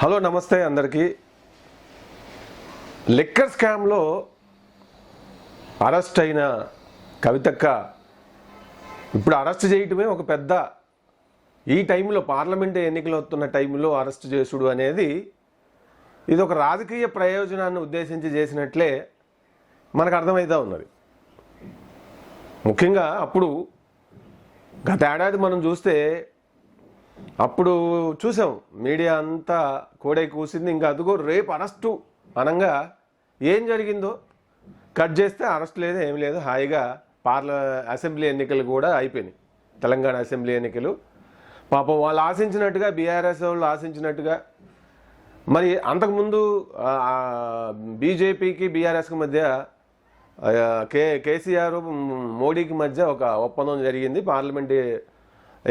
Hello నమస్తే అందరికీ. Liquor స్కామ్లో అరెస్ట్ అయిన కవితక్క ఇప్పుడు అరెస్ట్ చేయటమే ఒక పెద్ద ఈ టైంలో పార్లమెంటు ఎన్నికలు వస్తున్న టైంలో అరెస్ట్ చేసుడు అనేది ఇది ఒక రాజకీయ ప్రయోజనాన్ని ఉద్దేశించి చేసినట్లే మనకు అర్థమవుతూ ఉన్నది. ముఖ్యంగా అప్పుడు గత ఏడాది మనం చూస్తే అప్పుడు చూసాం మీడియా అంతా కోడై కూసింది. ఇంకా అదిగో రేపు అరెస్టు అనంగా ఏం జరిగిందో? కట్ చేస్తే అరెస్ట్ లేదు ఏం లేదు. హాయిగా పార్ల అసెంబ్లీ ఎన్నికలు కూడా అయిపోయినాయి. తెలంగాణ అసెంబ్లీ ఎన్నికలు. పాపం వాళ్ళు ఆశించినట్టుగా బీఆర్ఎస్ వాళ్ళు ఆశించినట్టుగా. మరి అంతకుముందు బీజేపీకి బీఆర్ఎస్కి మధ్య కే కేసీఆర్ మోడీకి మధ్య ఒక ఒప్పందం జరిగింది. పార్లమెంట్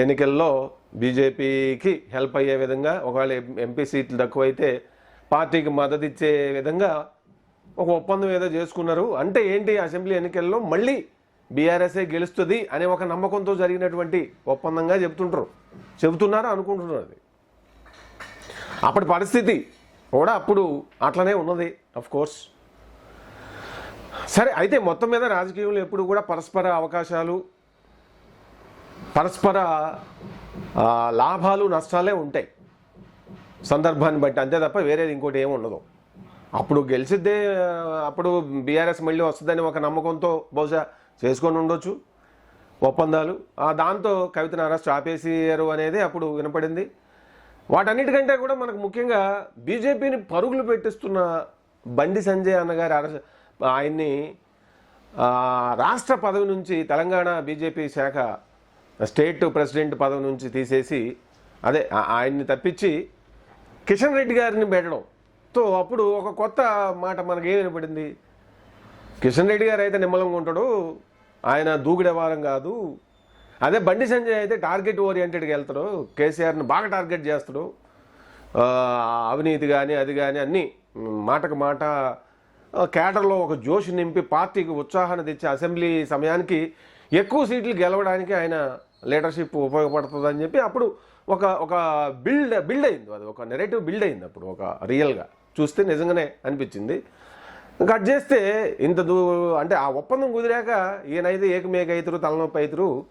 ఎన్నికల్లో బీజేపీకి హెల్ప్ అయ్యే విధంగా ఒకవేళ ఎంపీ సీట్లు తక్కువైతే పార్టీకి మద్దతు ఇచ్చే విధంగా ఒక ఒప్పందం ఏదో చేసుకున్నారు. అంటే ఏంటి అసెంబ్లీ ఎన్నికల్లో మళ్ళీ బీఆర్ఎస్ఏ గెలుస్తుంది అనే ఒక నమ్మకంతో జరిగినటువంటి ఒప్పందంగా చెప్తుంటారు చెబుతున్నారు అనుకుంటున్నారు అది? అప్పటి పరిస్థితి కూడా అప్పుడు అట్లనే ఉన్నది అఫ్ కోర్స్ సరే అయితే మొత్తం మీద రాజకీయంలో ఎప్పుడు కూడా పరస్పర అవకాశాలు పరస్పర లాభాలు నష్టాలే ఉంటాయి. సందర్భాన్ని బట్టి. అంతే తప్ప వేరేది ఇంకోటి ఏమి ఉండదు. అప్పుడు గెలిచిద్దే అప్పుడు బీఆర్ఎస్ మళ్ళీ వస్తుందని ఒక నమ్మకంతో బహుశా చేసుకొని ఉండొచ్చు. ఒప్పందాలు. దాంతో కవితను అరెస్ట్ ఆపేసారు అనేది అప్పుడు వినపడింది. వాటన్నిటికంటే కూడా మనకు ముఖ్యంగా బీజేపీని పరుగులు పెట్టిస్తున్న బండి సంజయ్ అన్నగారి అరెస్ట్ ఆయన్ని రాష్ట్ర పదవి నుంచి తెలంగాణ బీజేపీ శాఖ స్టేట్ ప్రెసిడెంట్ పదవి నుంచి తీసేసి అదే ఆయన్ని తప్పించి కిషన్ రెడ్డి గారిని పెట్టడంతో అప్పుడు ఒక కొత్త మాట మనకేం వినపడింది? కిషన్ రెడ్డి గారు అయితే నిమ్మలంగా ఉంటాడు ఆయన దూకుడేవారం కాదు. అదే బండి సంజయ్ అయితే టార్గెట్ ఓరియంటెడ్గా వెళ్తాడు కేసీఆర్ని బాగా టార్గెట్ చేస్తాడు. అవినీతి కానీ అది కానీ అన్నీ మాటకు మాట కేటర్లో ఒక జోష్ నింపి పార్టీకి ఉత్సాహాన్ని తెచ్చి అసెంబ్లీ సమయానికి ఎక్కువ సీట్లు గెలవడానికి ఆయన లీడర్షిప్ ఉపయోగపడుతుందని చెప్పి అప్పుడు ఒక ఒక బిల్డ్ బిల్డ్ అయింది. అది ఒక నెరేటివ్ బిల్డ్ అయింది అప్పుడు ఒక రియల్గా చూస్తే నిజంగానే అనిపించింది. కట్ చేస్తే ఇంత దూ అంటే ఆ ఒప్పందం కుదిరాక ఈయనైతే ఏకమేక అవుతారు తలనొప్పి అవుతారు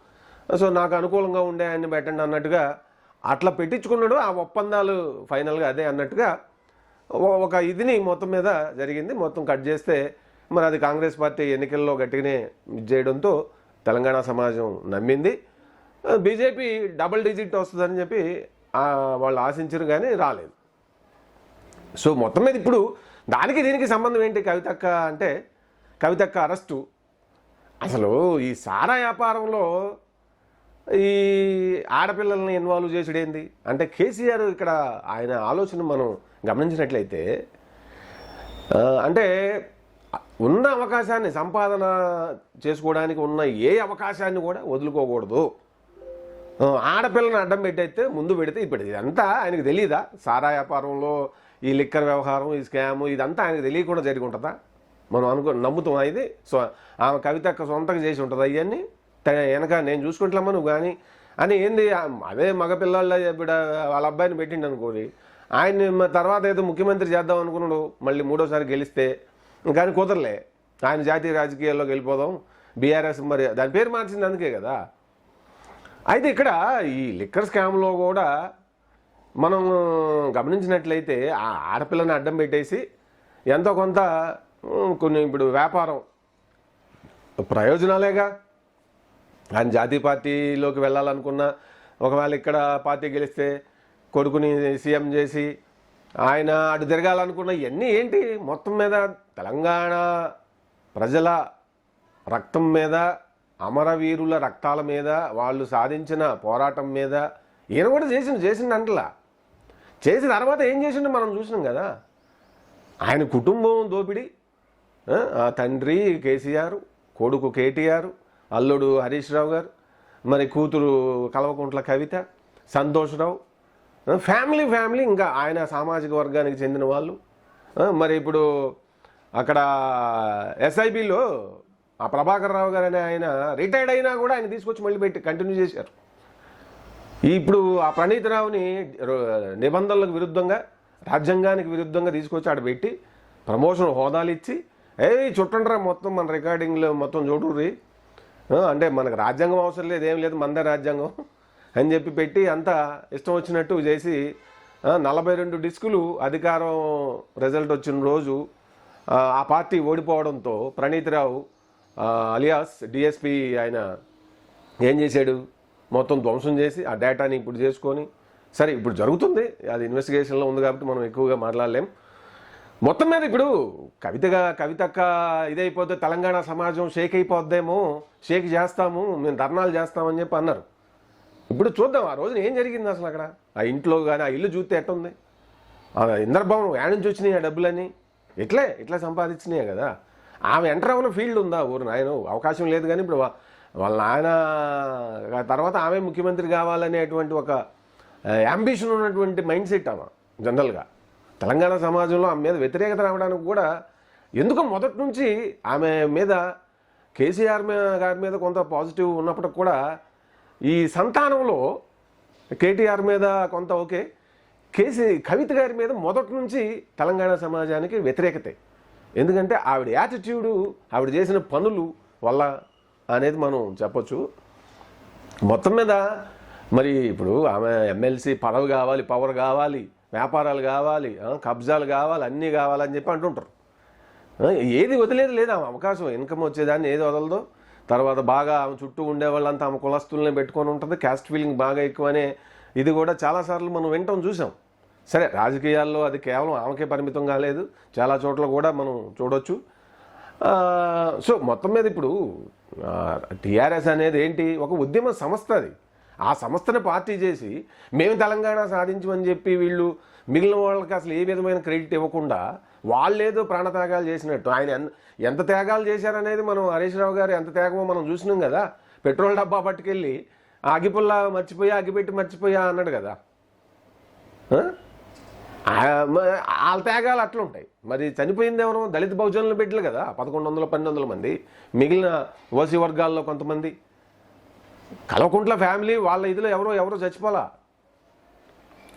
సో నాకు అనుకూలంగా ఉండే ఆయన్ని పెట్టండి అన్నట్టుగా అట్లా పెట్టించుకున్నాడు. ఆ ఒప్పందాలు ఫైనల్గా అదే అన్నట్టుగా ఒక ఇదిని మొత్తం మీద జరిగింది. మొత్తం కట్ చేస్తే మరి అది కాంగ్రెస్ పార్టీ ఎన్నికల్లో గట్టిగానే చేయడంతో తెలంగాణ సమాజం నమ్మింది. బీజేపీ డబుల్ డిజిట్ వస్తుందని చెప్పి వాళ్ళు ఆశించారు కానీ రాలేదు. సో మొత్తం మీద ఇప్పుడు దానికి దీనికి సంబంధం ఏంటి కవితక్క అంటే కవితక్క అరెస్టు. అసలు ఈ సారా వ్యాపారంలో ఈ ఆడపిల్లల్ని ఇన్వాల్వ్ చేసుడేంది అంటే కేసీఆర్ ఇక్కడ ఆయన ఆలోచన మనం గమనించినట్లయితే అంటే ఉన్న అవకాశాన్ని సంపాదన చేసుకోవడానికి ఉన్న ఏ అవకాశాన్ని కూడా వదులుకోకూడదు. ఆడపిల్లని అడ్డం పెట్టయితే ముందు పెడితే ఇప్పుడు ఇదంతా ఆయనకు తెలియదా సారా వ్యాపారంలో ఈ లిక్కర్ వ్యవహారం ఈ స్కామ్ ఇదంతా ఆయనకు తెలియకుండా జరిగి ఉంటుందా? మనం అనుకో నమ్ముతాం ఇది. సో ఆమె కవిత సొంతంగా చేసి ఉంటుంది అవన్నీ వెనక నేను చూసుకుంటామా నువ్వు కానీ అని ఏంది? అదే మగపిల్లల ఇప్పుడు వాళ్ళ అబ్బాయిని పెట్టిండు అనుకోని ఆయన్ని తర్వాత ఏదో ముఖ్యమంత్రి చేద్దాం అనుకున్నాడు. మళ్ళీ మూడోసారి గెలిస్తే కానీ కుదరలే. ఆయన జాతీయ రాజకీయాల్లోకి వెళ్ళిపోదాం. బీఆర్ఎస్ మరి దాని పేరు మార్చింది అందుకే కదా. అయితే ఇక్కడ ఈ లిక్కర్ స్కామ్లో కూడా మనం గమనించినట్లయితే ఆ ఆడపిల్లని అడ్డం పెట్టేసి ఎంతో కొంత కొన్ని ఇప్పుడు వ్యాపారం ప్రయోజనాలేగా. ఆయన జాతీయ పార్టీలోకి వెళ్ళాలనుకున్న ఒకవేళ ఇక్కడ పార్టీ గెలిస్తే కొడుకుని సీఎం చేసి ఆయన అటు తిరగాలనుకున్న ఇవన్నీ ఏంటి? మొత్తం మీద తెలంగాణ ప్రజల రక్తం మీద అమరవీరుల రక్తాల మీద వాళ్ళు సాధించిన పోరాటం మీద ఈయన కూడా చేసిండు చేసిండు అంటలా. చేసిన తర్వాత ఏం చేసిండు మనం చూసినాం కదా? ఆయన కుటుంబం దోపిడి. ఆ, తండ్రి కేసీఆర్ కొడుకు కేటీఆర్ అల్లుడు హరీష్ రావు గారు మరి కూతురు కల్వకుంట్ల కవిత సంతోష్రావు ఫ్యామిలీ ఫ్యామిలీ ఇంకా ఆయన సామాజిక వర్గానికి చెందిన వాళ్ళు. మరి ఇప్పుడు అక్కడ ఎస్ఐబిలో ఆ ప్రభాకర్ రావు గారు అనే ఆయన రిటైర్డ్ అయినా కూడా ఆయన తీసుకొచ్చి మళ్ళీ పెట్టి కంటిన్యూ చేశారు. ఇప్పుడు ఆ ప్రణీత్ రావుని నిబంధనలకు విరుద్ధంగా రాజ్యాంగానికి విరుద్ధంగా తీసుకొచ్చి ఆడ పెట్టి ప్రమోషన్ హోదాలు ఇచ్చి ఏ చుట్టండ్రా మొత్తం మన రికార్డింగ్లో మొత్తం చూడుర్రి అంటే మనకు రాజ్యాంగం అవసరం లేదు ఏం లేదు మందే రాజ్యాంగం. అని చెప్పి పెట్టి అంతా ఇష్టం వచ్చినట్టు చేసి నలభై రెండు డిస్కులు అధికారం రిజల్ట్ వచ్చిన రోజు ఆ, పార్టీ ఓడిపోవడంతో ప్రణీతిరావు అలియాస్ డిఎస్పి ఆయన ఏం చేశాడు? మొత్తం ధ్వంసం చేసి ఆ డేటాని ఇప్పుడు చేసుకొని సరే ఇప్పుడు జరుగుతుంది. అది ఇన్వెస్టిగేషన్లో ఉంది కాబట్టి మనం ఎక్కువగా మాట్లాడలేం. మొత్తం మీద ఇప్పుడు కవితగా కవితక్క ఇదైపోతే తెలంగాణ సమాజం షేక్ అయిపోద్దేమో షేక్ చేస్తాము మేము ధర్నాలు చేస్తామని చెప్పి అన్నారు. ఇప్పుడు చూద్దాం ఆ రోజున ఏం జరిగింది అసలు అక్కడ? ఆ ఇంట్లో కానీ ఆ ఇల్లు చూస్తే ఎట్టుంది ఆ ఇంద్రభవనం యాడ నుంచి వచ్చినాయి ఆ డబ్బులన్నీ. ఇట్లే ఇట్లా సంపాదించినాయి కదా? ఆమె ఎంటర్ అవ్వని ఫీల్డ్ ఉందా ఊరు నాయన అవకాశం లేదు కానీ ఇప్పుడు వాళ్ళ నాయన తర్వాత ఆమె ముఖ్యమంత్రి కావాలనేటువంటి ఒక అంబిషన్ ఉన్నటువంటి మైండ్ సెట్ ఆమె జనరల్గా తెలంగాణ సమాజంలో ఆమె మీద వ్యతిరేకత రావడానికి కూడా ఎందుకు మొదటి నుంచి ఆమె మీద కేసీఆర్ గారి మీద కొంత పాజిటివ్ ఉన్నప్పటికి కూడా ఈ సంతానంలో కేటీఆర్ మీద కొంత ఓకే. కేసీ కవిత గారి మీద మొదటి నుంచి తెలంగాణ సమాజానికి వ్యతిరేకతే. ఎందుకంటే ఆవిడ యాటిట్యూడు ఆవిడ చేసిన పనులు వల్ల అనేది మనం చెప్పొచ్చు. మొత్తం మీద మరి ఇప్పుడు ఆమె ఎమ్మెల్సీ పదవి కావాలి పవర్ కావాలి వ్యాపారాలు కావాలి కబ్జాలు కావాలి అన్నీ కావాలని చెప్పి అంటుంటారు. ఏది వదిలేదు లేదు ఆమె అవకాశం ఇన్కమ్ వచ్చేదాన్ని ఏది వదలదో. తర్వాత బాగా ఆమె చుట్టూ ఉండే వాళ్ళంతా ఆమె కులస్తుల్ని పెట్టుకొని ఉంటుంది. క్యాస్ట్ ఫీలింగ్ బాగా ఎక్కువనే ఇది కూడా చాలాసార్లు మనం వింటాం చూసాం. సరే రాజకీయాల్లో అది కేవలం ఆమెకే పరిమితం కాలేదు. చాలా చోట్ల కూడా మనం చూడొచ్చు. సో మొత్తం మీద ఇప్పుడు టీఆర్ఎస్ అనేది ఏంటి? ఒక ఉద్యమ సంస్థ అది. ఆ సంస్థని పార్టీ చేసి మేము తెలంగాణ సాధించమని చెప్పి వీళ్ళు మిగిలిన వాళ్ళకి అసలు ఏ విధమైన క్రెడిట్ ఇవ్వకుండా వాళ్ళేదో ప్రాణత్యాగాలు చేసినట్టు. ఆయన ఎన్- ఎంత త్యాగాలు చేశారనేది మనం హరీష్ రావు గారు ఎంత త్యాగమో మనం చూసినాం కదా. పెట్రోల్ డబ్బా పట్టుకెళ్ళి ఆ మర్చిపోయా అగిపెట్టి మర్చిపోయా అన్నాడు కదా. వాళ్ళ త్యాగాలు అట్లుంటాయి. మరి చనిపోయింది ఎవరో దళిత బహుజనులు బిడ్డలు కదా పదకొండు వందల పన్నెండు వందల మంది. మిగిలిన ఓసీ వర్గాల్లో కొంతమంది. కలవకుంట్ల ఫ్యామిలీ వాళ్ళ ఇదిలో ఎవరో ఎవరో చచ్చిపోలా?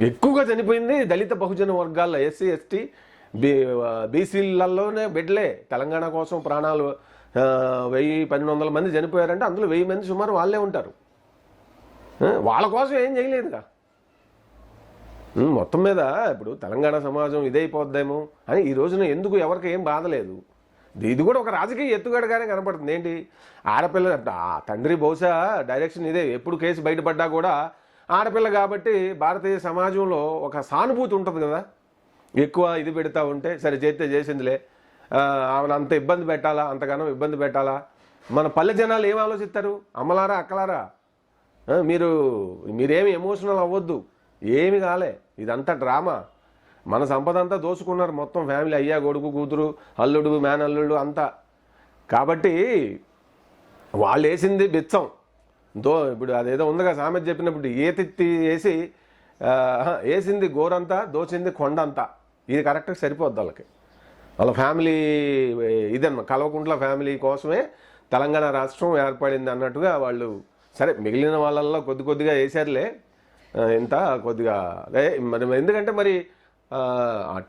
ఎక్కువగా చనిపోయింది దళిత బహుజన వర్గాల్లో ఎస్సీ ఎస్టీ బీ బీసీలలోనే బిడ్డలే. తెలంగాణ కోసం ప్రాణాలు వెయ్యి పన్నెండు వందల మంది చనిపోయారంటే అందులో వెయ్యి మంది సుమారు వాళ్ళే ఉంటారు. వాళ్ళ కోసం ఏం చేయలేదుగా. మొత్తం మీద ఇప్పుడు తెలంగాణ సమాజం ఇదైపోద్దేమో అని ఈ రోజున ఎందుకు ఎవరికి ఏం బాధలేదు ఇది- ఇది కూడా ఒక రాజకీయ ఎత్తుగడగానే కనపడుతుంది. ఏంటి? ఆడపిల్ల ఆ తండ్రి బహుశా డైరెక్షన్ ఇదే. ఎప్పుడు కేసు బయటపడ్డా కూడా ఆడపిల్ల కాబట్టి భారతీయ సమాజంలో ఒక సానుభూతి ఉంటుంది కదా. ఎక్కువ ఇది పెడతా ఉంటే సరే చేస్తే చేసిందిలే. ఆమెను అంత ఇబ్బంది పెట్టాలా? అంతగానో ఇబ్బంది పెట్టాలా? మన పల్లె జనాలు ఏం ఆలోచిస్తారు? అమ్మలారా అక్కలారా? మీరు మీరేమి ఎమోషనల్ అవ్వద్దు. ఏమి కాలే. ఇదంతా డ్రామా. మన సంపద అంతా దోచుకున్నారు మొత్తం ఫ్యామిలీ అయ్యా కొడుకు కూతురు అల్లుడు మేనల్లుడు అంతా. కాబట్టి వాళ్ళు వేసింది బిచ్చం. దో ఇప్పుడు అదేదో ఉందిగా సామెత చెప్పినప్పుడు ఏతెత్తి వేసి వేసింది గోరంతా దోచింది కొండంతా. ఇది కరెక్ట్గా సరిపోద్ది వాళ్ళకి. వాళ్ళ ఫ్యామిలీ ఇదన్నమాట కల్వకుంట్ల ఫ్యామిలీ కోసమే తెలంగాణ రాష్ట్రం ఏర్పడింది అన్నట్టుగా వాళ్ళు సరే మిగిలిన వాళ్ళల్లో కొద్ది కొద్దిగా వేసారులే ఇంత కొద్దిగా అదే మరి ఎందుకంటే మరి ఆ,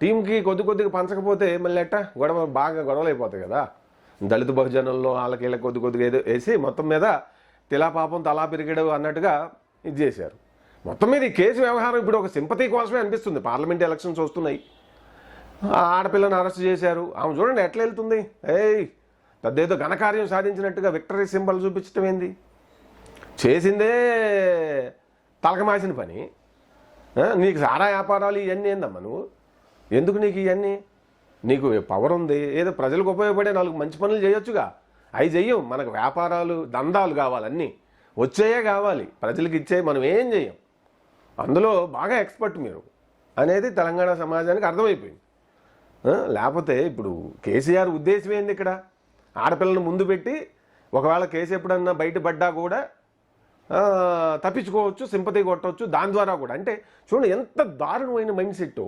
టీంకి కొద్ది కొద్దిగా పంచకపోతే మళ్ళీ ఎట్టా? గొడవ బాగా గొడవలు అయిపోతాయి కదా. దళిత బహుజనంలో వాళ్ళకి వీళ్ళకి కొద్ది కొద్దిగా ఏదో వేసి మొత్తం మీద తిలా పాపం తలా పెరిగడు అన్నట్టుగా ఇది చేశారు. మొత్తం మీద ఈ కేసు వ్యవహారం ఇప్పుడు ఒక సింపతి కోసమే అనిపిస్తుంది. పార్లమెంట్ ఎలక్షన్స్ వస్తున్నాయి. ఆడపిల్లని అరెస్ట్ చేశారు. ఆమె చూడండి ఎట్లా వెళ్తుంది? ఏయ్ పెద్దేదో ఘనకార్యం సాధించినట్టుగా విక్టరీ సింబల్ చూపించటం ఏంది? చేసిందే తలకమాసిన పని. నీకు సారా వ్యాపారాలు ఇవన్నీ ఏందమ్మా నువ్వు? ఎందుకు నీకు ఇవన్నీ నీకు పవర్ ఉంది. ఏదో ప్రజలకు ఉపయోగపడే నాలుగు మంచి పనులు చేయొచ్చుగా. అవి చెయ్యం. మనకు వ్యాపారాలు దందాలు కావాలన్నీ వచ్చేయే కావాలి. ప్రజలకు ఇచ్చే మనం ఏం చెయ్యం? అందులో బాగా ఎక్స్పర్ట్ మీరు. అనేది తెలంగాణ సమాజానికి అర్థమైపోయింది. లేకపోతే ఇప్పుడు కేసీఆర్ ఉద్దేశం ఏంది ఇక్కడ? ఆడపిల్లను ముందు పెట్టి ఒకవేళ కేసు ఎప్పుడన్నా బయటపడ్డా కూడా తప్పించుకోవచ్చు సింపతి కొట్టవచ్చు దాని ద్వారా కూడా. అంటే చూడండి ఎంత దారుణమైన మైండ్ సెట్.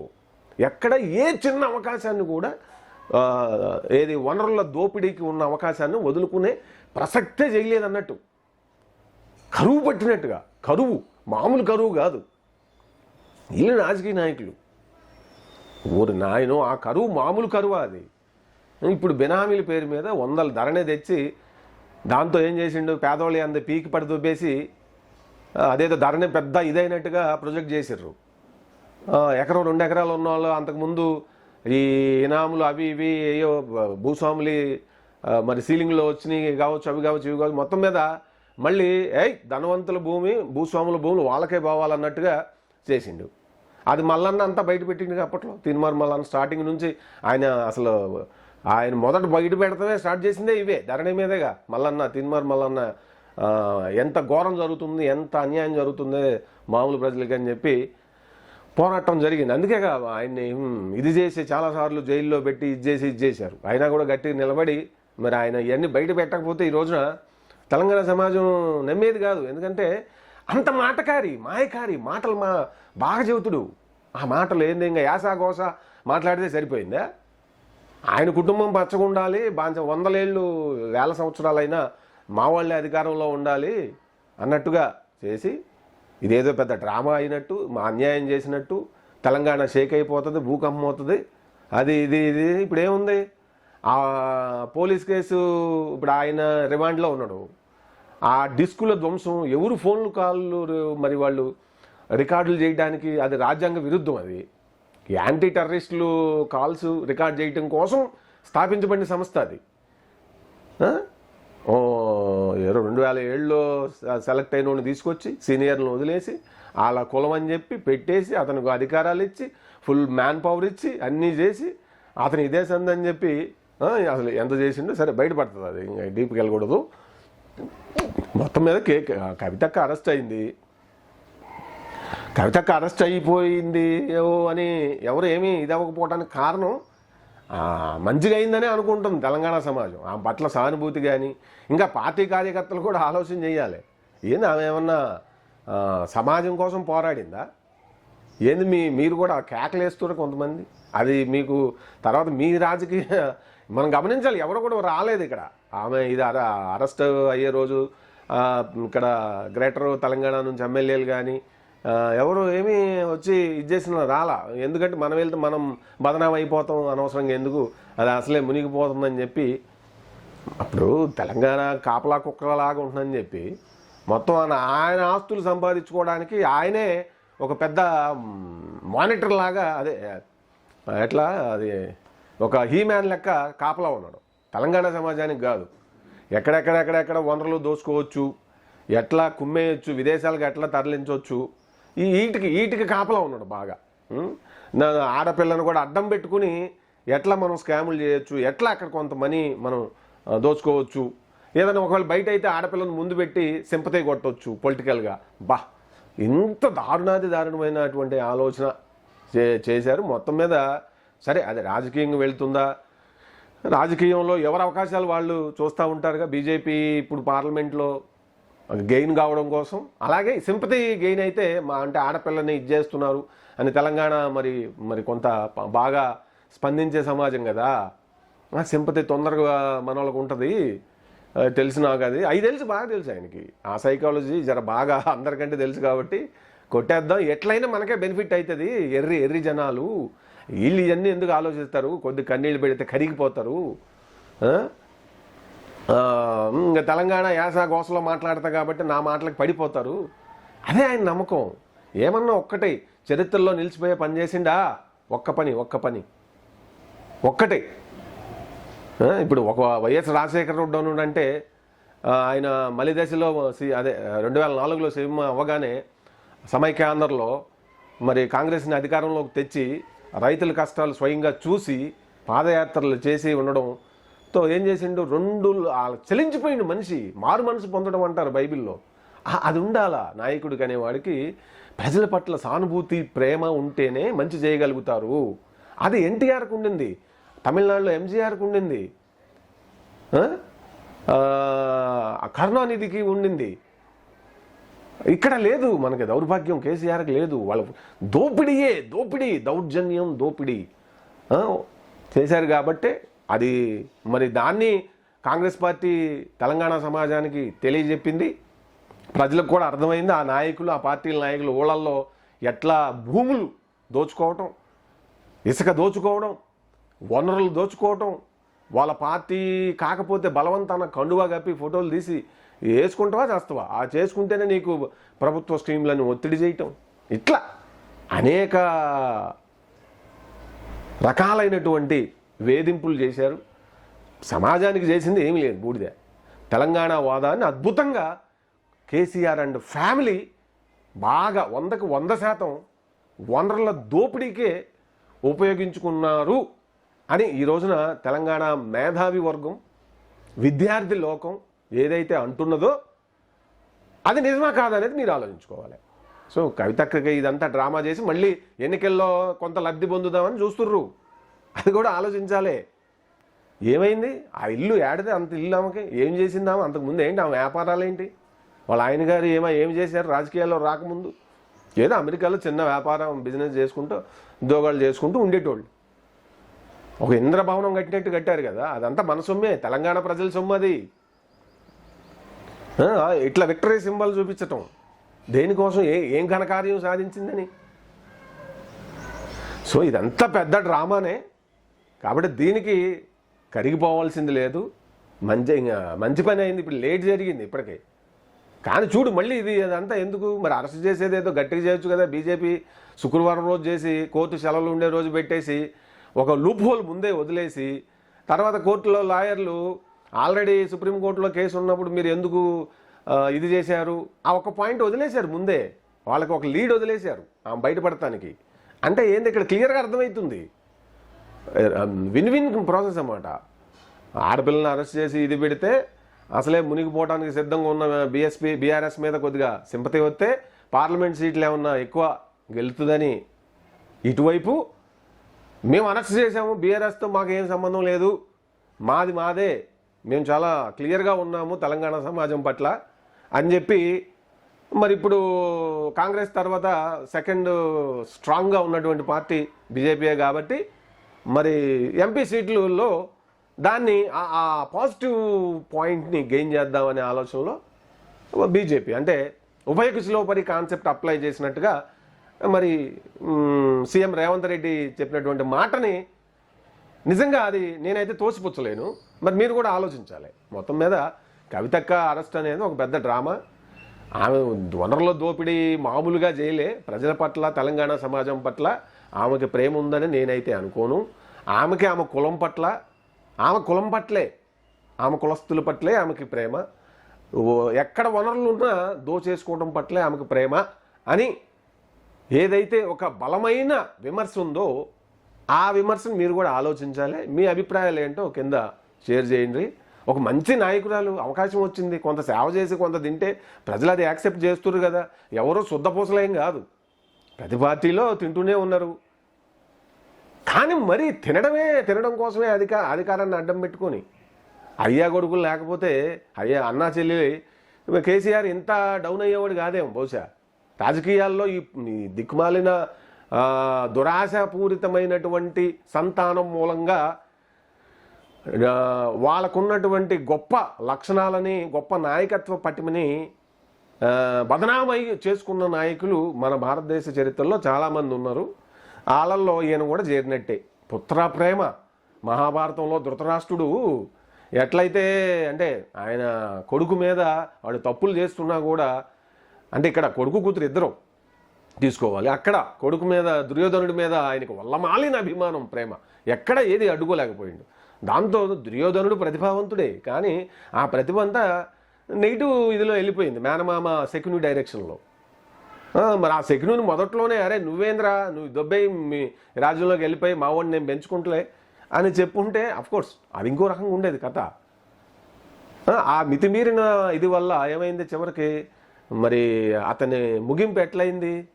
ఎక్కడ ఏ చిన్న అవకాశాన్ని కూడా ఏది వనరుల దోపిడీకి ఉన్న అవకాశాన్ని వదులుకునే ప్రసక్తే చేయలేదన్నట్టు. కరువు పట్టినట్టుగా. కరువు. మామూలు కరువు కాదు. వీళ్ళు రాజకీయ నాయకులు. ఊరు నాయను ఆ కరువు మామూలు కరువు అది? ఇప్పుడు బినామీల పేరు మీద వందల ధరనే తెచ్చి దాంతో ఏం చేసిండు? పేదవాళ్ళు అంత పీకి పడి దుబ్బేసి అదేదో ధరనే పెద్ద ఇదైనట్టుగా ప్రొజెక్ట్ చేసిర్రు. ఎకరం రెండు ఎకరాలు ఉన్న వాళ్ళు అంతకుముందు ఈ ఇనాములు అవి ఇవి ఏయో భూస్వాములు మరి సీలింగ్లో వచ్చినాయి కావచ్చు అవి కావచ్చు ఇవి కావచ్చు మొత్తం మీద మళ్ళీ ఏయ్ ధనవంతుల భూమి భూస్వాముల భూములు వాళ్ళకే పోవాలన్నట్టుగా చేసిండు. అది మల్లన్న అంతా బయట పెట్టింది అప్పట్లో. తిరుమల మల్లన్న స్టార్టింగ్ నుంచి ఆయన అసలు ఆయన మొదట బయట పెడతామే స్టార్ట్ చేసిందే ఇవే. ధరణి మీదేగా. మల్లన్న తిరుమల మల్లన్న ఎంత ఘోరం జరుగుతుంది ఎంత అన్యాయం జరుగుతుంది మామూలు ప్రజలకి అని చెప్పి పోరాటం జరిగింది. అందుకే కా- ఆయన్ని ఇది చేసి చాలాసార్లు జైల్లో పెట్టి ఇది చేసి ఇది చేశారు. అయినా కూడా గట్టిగా నిలబడి మరి ఆయన ఇవన్నీ బయట పెట్టకపోతే ఈ రోజున తెలంగాణ సమాజం నమ్మేది కాదు. ఎందుకంటే అంత మాటకారి మాయకారి మాటలు మా బాగా చెబుతుడు. ఆ మాటలు ఏంది ఇంకా యాసాగోస మాట్లాడితే సరిపోయిందా? ఆయన కుటుంబం పచ్చగా ఉండాలి బాంచ వందలేళ్ళు వేల సంవత్సరాలైనా మా వాళ్ళే అధికారంలో ఉండాలి అన్నట్టుగా చేసి ఇదేదో పెద్ద డ్రామా అయినట్టు మా అన్యాయం చేసినట్టు తెలంగాణ షేక్ అయిపోతుంది భూకంపం అవుతుంది. అది ఇది ఇది ఇప్పుడు ఏముంది? ఆ పోలీస్ కేసు ఇప్పుడు ఆయన రిమాండ్లో ఉన్నాడు. ఆ డిస్కుల ధ్వంసం ఎవరు ఫోన్లు కాళ్ళు మరి వాళ్ళు రికార్డులు చేయడానికి అది రాజ్యాంగ విరుద్ధం అది. యాంటీ టెర్రరిస్టులు కాల్స్ రికార్డ్ చేయటం కోసం స్థాపించబడిన సంస్థ అది. ఏదో రెండు వేల ఏళ్ళలో సెలెక్ట్ అయిన వాడిని తీసుకొచ్చి సీనియర్లను వదిలేసి వాళ్ళ కులం అని చెప్పి పెట్టేసి అతనికి అధికారాలు ఇచ్చి ఫుల్ మ్యాన్ పవర్ ఇచ్చి అన్నీ చేసి అతను ఇదే సందని చెప్పి అసలు ఎంత చేసిండో సరే బయటపడుతుంది అది. ఇంకా డీప్కి వెళ్ళకూడదు. మొత్తం మీద కేక్ కవితక్క అరెస్ట్ అయింది. కవితక్క అరెస్ట్ అయిపోయింది. ఏవో అని ఎవరు ఏమీ ఇది అవ్వకపోవడానికి కారణం మంచిగా అయిందని అనుకుంటుంది తెలంగాణ సమాజం. ఆ పట్ల సానుభూతి కానీ ఇంకా పార్టీ కార్యకర్తలు కూడా ఆలోచన చేయాలి. ఏంది ఆమె ఏమన్నా సమాజం కోసం పోరాడిందా? ఏంది మీ మీరు కూడా కేకలేస్తున్నారు కొంతమంది? అది మీకు తర్వాత మీ రాజకీయ మనం గమనించాలి ఎవరు కూడా రాలేదు ఇక్కడ. ఆమె ఇది అర అరెస్ట్ అయ్యే రోజు ఇక్కడ గ్రేటర్ తెలంగాణ నుంచి ఎమ్మెల్యేలు కానీ ఎవరు ఏమీ వచ్చి ఇది చేసిన రాలా. ఎందుకంటే మనం వెళ్తే మనం బదనాం అయిపోతాం అనవసరంగా ఎందుకు? అది అసలే మునిగిపోతుందని చెప్పి అప్పుడు తెలంగాణ కాపలా కుక్కలాగా ఉంటుందని చెప్పి మొత్తం ఆయన ఆస్తులు సంపాదించుకోవడానికి ఆయనే ఒక పెద్ద మానిటర్ లాగా అదే ఎట్లా అది ఒక హీమ్యాన్ లెక్క కాపలా ఉన్నాడు. తెలంగాణ సమాజానికి కాదు. ఎక్కడెక్కడెక్కడెక్కడ వనరులు దోచుకోవచ్చు ఎట్లా కుమ్మేయచ్చు విదేశాలకు ఎట్లా తరలించవచ్చు ఈ ఈటికి ఈటికి కాపలా ఉన్నాడు బాగా. నా ఆడపిల్లను కూడా అడ్డం పెట్టుకుని ఎట్లా మనం స్కాములు చేయొచ్చు ఎట్లా అక్కడ కొంత మనీ మనం దోచుకోవచ్చు ఏదైనా ఒకవేళ బయట అయితే ఆడపిల్లను ముందు పెట్టి సింపతి కొట్టవచ్చు పొలిటికల్గా. బా ఇంత దారుణాది దారుణమైనటువంటి ఆలోచన చే చేశారు. మొత్తం మీద సరే అది రాజకీయంగా వెళ్తుందా? రాజకీయంలో ఎవరి అవకాశాలు వాళ్ళు చూస్తూ ఉంటారుగా? బీజేపీ ఇప్పుడు పార్లమెంట్లో గెయిన్ కావడం కోసం. అలాగే సింపతి గెయిన్ అయితే మా అంటే ఆడపిల్లని ఇది చేస్తున్నారు అని తెలంగాణ మరి మరి కొంత బాగా స్పందించే సమాజం కదా. సింపతి తొందరగా మన వాళ్ళకు ఉంటుంది తెలిసి నాకు అది. అవి తెలుసు బాగా తెలుసు ఆయనకి. ఆ సైకాలజీ జర బాగా అందరికంటే తెలుసు కాబట్టి కొట్టేద్దాం. ఎట్లయినా మనకే బెనిఫిట్ అవుతుంది. ఎర్రి ఎర్రి జనాలు. వీళ్ళు ఇవన్నీ ఎందుకు ఆలోచిస్తారు? కొద్ది కన్నీళ్ళు పెడితే కరిగిపోతారు. ఇంకా తెలంగాణ యాస గోసలో మాట్లాడతా కాబట్టి నా మాటలకు పడిపోతారు. అదే ఆయన నమ్మకం. ఏమన్నా ఒక్కటే చరిత్రలో నిలిచిపోయే పని చేసిండా? ఒక్క పని ఒక్క పని. ఒక్కటే. ఇప్పుడు ఒక వైఎస్ రాజశేఖర రెడ్డి అంటే ఆయన మలిదశలో సి- అదే రెండు వేల నాలుగులో సీఎం అవ్వగానే సమైక్యాంధ్రలో మరి కాంగ్రెస్ని అధికారంలోకి తెచ్చి రైతుల కష్టాలు స్వయంగా చూసి పాదయాత్రలు చేసి ఉండడంతో ఏం చేసిండు? రెండు చలించిపోయిండు మనిషి. మారు మనసు పొందడం అంటారు బైబిల్లో. అది ఉండాలా? నాయకుడికి అనేవాడికి ప్రజల పట్ల సానుభూతి ప్రేమ ఉంటేనే మంచి చేయగలుగుతారు. అది ఎన్టీఆర్కి ఉండింది. తమిళనాడులో ఎంజీఆర్కి ఉండింది. కరుణానిధికి ఉండింది. ఇక్కడ లేదు మనకి దౌర్భాగ్యం కేసీఆర్కి లేదు. వాళ్ళ దోపిడీయే దోపిడీ దౌర్జన్యం దోపిడీ. చేశారు కాబట్టే అది మరి దాన్ని కాంగ్రెస్ పార్టీ తెలంగాణ సమాజానికి తెలియజెప్పింది. ప్రజలకు కూడా అర్థమైంది ఆ నాయకులు ఆ పార్టీల నాయకులు ఊళ్ళల్లో ఎట్లా భూములు దోచుకోవటం ఇసుక దోచుకోవడం వనరులు దోచుకోవటం వాళ్ళ పార్టీ కాకపోతే బలవంతాన కండువా కప్పి ఫోటోలు తీసి వేసుకుంటావా చేస్తావా? ఆ చేసుకుంటేనే నీకు ప్రభుత్వ స్కీమ్లను ఒత్తిడి చేయటం. ఇట్లా అనేక రకాలైనటువంటి వేధింపులు చేశారు. సమాజానికి చేసింది ఏమీ లేదు బూడిద. తెలంగాణ వాదాన్ని అద్భుతంగా కేసీఆర్ అండ్ ఫ్యామిలీ బాగా వందకు వంద శాతం వనరుల దోపిడీకే ఉపయోగించుకున్నారు అని ఈ రోజున తెలంగాణ మేధావి వర్గం విద్యార్థి లోకం ఏదైతే అంటున్నదో అది నిజమా కాదనేది మీరు ఆలోచించుకోవాలి. సో కవితక్కకి ఇదంతా డ్రామా చేసి మళ్ళీ ఎన్నికల్లో కొంత లబ్ధి పొందుదామని చూస్తుర్రు. అది కూడా ఆలోచించాలి. ఏమైంది? ఆ ఇల్లు ఏడితే అంత ఇల్లు ఆమెకి ఏం చేసిందాము అంతకుముందు ఏంటి ఆమె వ్యాపారాలు ఏంటి? వాళ్ళ ఆయన గారు ఏమో ఏం చేశారు? రాజకీయాల్లో రాకముందు. ఏదో అమెరికాలో చిన్న వ్యాపారం బిజినెస్ చేసుకుంటూ ఉద్యోగాలు చేసుకుంటూ ఉండేటోళ్ళు. ఒక ఇంద్రభవనం కట్టినట్టు కట్టారు కదా. అదంతా మన సొమ్మే. తెలంగాణ ప్రజల సొమ్ము అది. ఇట్లా విక్టరీ సింబల్ చూపించటం. దేనికోసం ఏ ఏం ఘనకార్యం సాధించిందని? సో ఇదంతా పెద్ద డ్రామానే. కాబట్టి దీనికి కరిగిపోవాల్సింది లేదు. మంచి ఇంకా మంచి పని అయింది ఇప్పుడు లేట్ జరిగింది ఇప్పటికే. కానీ చూడు మళ్ళీ ఇది అదంతా ఎందుకు? మరి అరెస్ట్ చేసేది ఏదో గట్టిగా చేయొచ్చు కదా. బీజేపీ శుక్రవారం రోజు చేసి కోర్టు సెలవులు ఉండే రోజు పెట్టేసి ఒక లూప్ హోల్ ముందే వదిలేసి తర్వాత కోర్టులో లాయర్లు ఆల్రెడీ సుప్రీంకోర్టులో కేసు ఉన్నప్పుడు మీరు ఎందుకు ఇది చేశారు? ఆ ఒక పాయింట్ వదిలేశారు ముందే. వాళ్ళకి ఒక లీడ్ వదిలేశారు ఆమె బయటపడటానికి. అంటే ఏంది ఇక్కడ క్లియర్గా అర్థమవుతుంది? విన్ విన్ ప్రాసెస్ అన్నమాట. ఆడపిల్లని అరెస్ట్ చేసి ఇది పెడితే అసలే మునిగిపోవడానికి సిద్ధంగా ఉన్న బీఎస్పీ బీఆర్ఎస్ మీద కొద్దిగా సింపతి వస్తే పార్లమెంట్ సీట్లు ఏమన్నా ఎక్కువ గెలుతుందని ఇటువైపు మేము అరెస్ట్ చేసాము బీఆర్ఎస్తో మాకు ఏం సంబంధం లేదు. మాది మాదే. మేము చాలా క్లియర్గా ఉన్నాము తెలంగాణ సమాజం పట్ల అని చెప్పి మరి ఇప్పుడు కాంగ్రెస్ తర్వాత సెకండ్ స్ట్రాంగ్గా ఉన్నటువంటి పార్టీ బీజేపీయే కాబట్టి మరి ఎంపీ సీట్లలో దాన్ని ఆ- పాజిటివ్ పాయింట్ని గెయిన్ చేద్దామనే ఆలోచనలో బీజేపీ. అంటే ఉభయ కాన్సెప్ట్ అప్లై చేసినట్టుగా మరి సీఎం రేవంత్ రెడ్డి చెప్పినటువంటి మాటని నిజంగా అది నేనైతే తోసిపుచ్చలేను మరి మీరు కూడా ఆలోచించాలి. మొత్తం మీద కవితక్క అరెస్ట్ అనేది ఒక పెద్ద డ్రామా. ఆమె వనరుల దోపిడీ మామూలుగా చేయలే. ప్రజల పట్ల తెలంగాణ సమాజం పట్ల ఆమెకి ప్రేమ ఉందని నేనైతే అనుకోను. ఆమెకి ఆమె కులం పట్ల ఆమె కులం పట్లే ఆమె కులస్తుల పట్లే ఆమెకి ప్రేమ. ఎక్కడ వనరులు ఉన్నా దోచేసుకోవడం పట్లే ఆమెకు ప్రేమ అని ఏదైతే ఒక బలమైన విమర్శ ఉందో ఆ విమర్శను మీరు కూడా ఆలోచించాలి. మీ అభిప్రాయాలు ఏంటో కింద షేర్ చేయండి. ఒక మంచి నాయకురాలు అవకాశం వచ్చింది. కొంత సేవ చేసి కొంత తింటే ప్రజలు అది యాక్సెప్ట్ చేస్తున్నారు కదా. ఎవరో శుద్ధపూసలేం కాదు. ప్రతి పార్టీలో తింటూనే ఉన్నారు. కానీ మరి తినడమే తినడం కోసమే అధిక అధికారాన్ని అడ్డం పెట్టుకొని అయ్యా కొడుకులు లేకపోతే అయ్యా అన్నా చెల్లి కేసీఆర్ ఇంత డౌన్ అయ్యేవాడు కాదేమో బహుశా. రాజకీయాల్లో ఈ దిక్కుమాలిన దురాశాపూరితమైనటువంటి సంతానం మూలంగా వాళ్ళకున్నటువంటి గొప్ప లక్షణాలని గొప్ప నాయకత్వ పటిమని బదనామై చేసుకున్న నాయకులు మన భారతదేశ చరిత్రలో చాలామంది ఉన్నారు. వాళ్ళల్లో ఈయన కూడా చేరినట్టే. పుత్ర ప్రేమ. మహాభారతంలో ధృతరాష్ట్రుడు ఎట్లయితే అంటే ఆయన కొడుకు మీద వాడు తప్పులు చేస్తున్నా కూడా అంటే ఇక్కడ కొడుకు కూతురు ఇద్దరు. తీసుకోవాలి. అక్కడ కొడుకు మీద దుర్యోధనుడి మీద ఆయనకు వల్లమాలిన అభిమానం ప్రేమ. ఎక్కడ ఏది అడ్డుకోలేకపోయిండు. దాంతో దుర్యోధనుడు ప్రతిభావంతుడే. కానీ ఆ ప్రతిభ అంతా నెగిటివ్ ఇదిలో వెళ్ళిపోయింది. మేనమామ శకుని డైరెక్షన్లో. మరి ఆ శకునుని మొదట్లోనే అరే నువ్వేంద్రా? నువ్వు దొబ్బై మీ రాజ్యంలోకి వెళ్ళిపోయి మావాడిని నేను పెంచుకుంటలే అని చెప్పుంటే కోర్స్ అది ఇంకో రకంగా ఉండేది కథ. ఆ, మితిమీరిన ఇది వల్ల ఏమైంది చివరికి? మరి అతని ముగింపు ఎట్లయింది?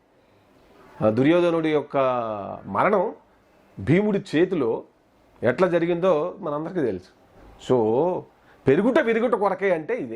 దుర్యోధనుడి యొక్క మరణం భీముడి చేతిలో ఎట్లా జరిగిందో మనందరికీ తెలుసు. సో పెరుగుట విరుగుట కొరకే అంటే ఇది.